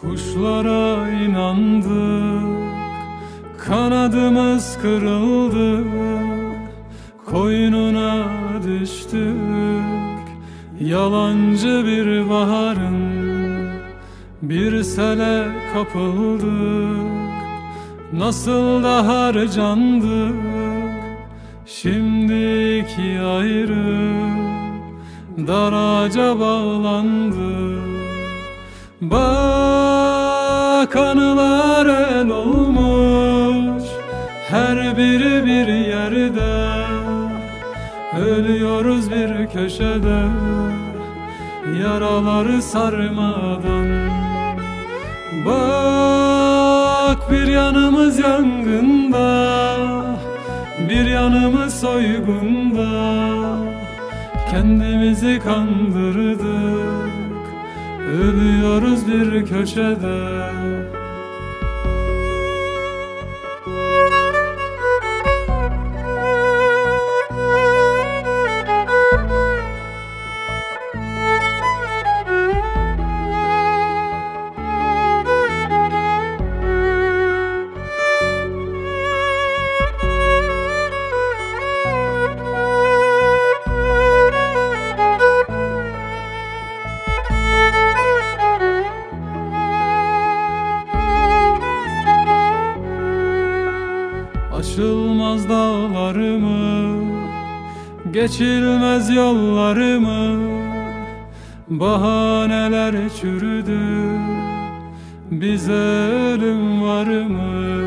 Kuşlara inandık Kanadımız kırıldı Koynuna düştük. Yalancı bir baharın Bir sele kapıldık. Nasıl da harcandık Şimdi iki ayrı Daraca bağlandık. Bak anılar el olmuş Her biri bir yerde. Ölüyoruz bir köşede. Yaraları sarmadan. Bak bir yanımız yangında. Bir yanımız soygunda. Kendimizi kandırdık. Ölüyoruz bir köşede Aşılmaz dağlarımı Geçilmez yollarımı Bahaneler çürüdü Bize ölüm var mı?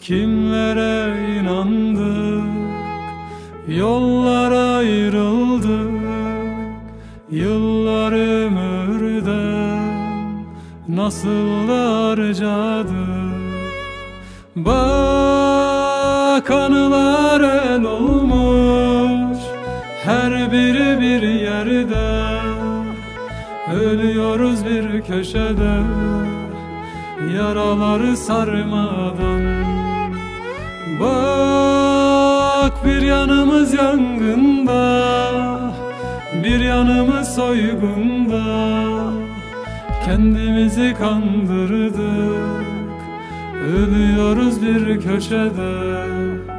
Kimlere inandık? Yollar ayrıldı Yıllar ömürden Nasıl harcadık anılar el olmuş. Her biri bir yerde Ölüyoruz bir köşede. Yaraları sarmadan Bak bir yanımız yangında Bir yanımız soygunda. Kendimizi kandırdık Ölüyoruz bir köşede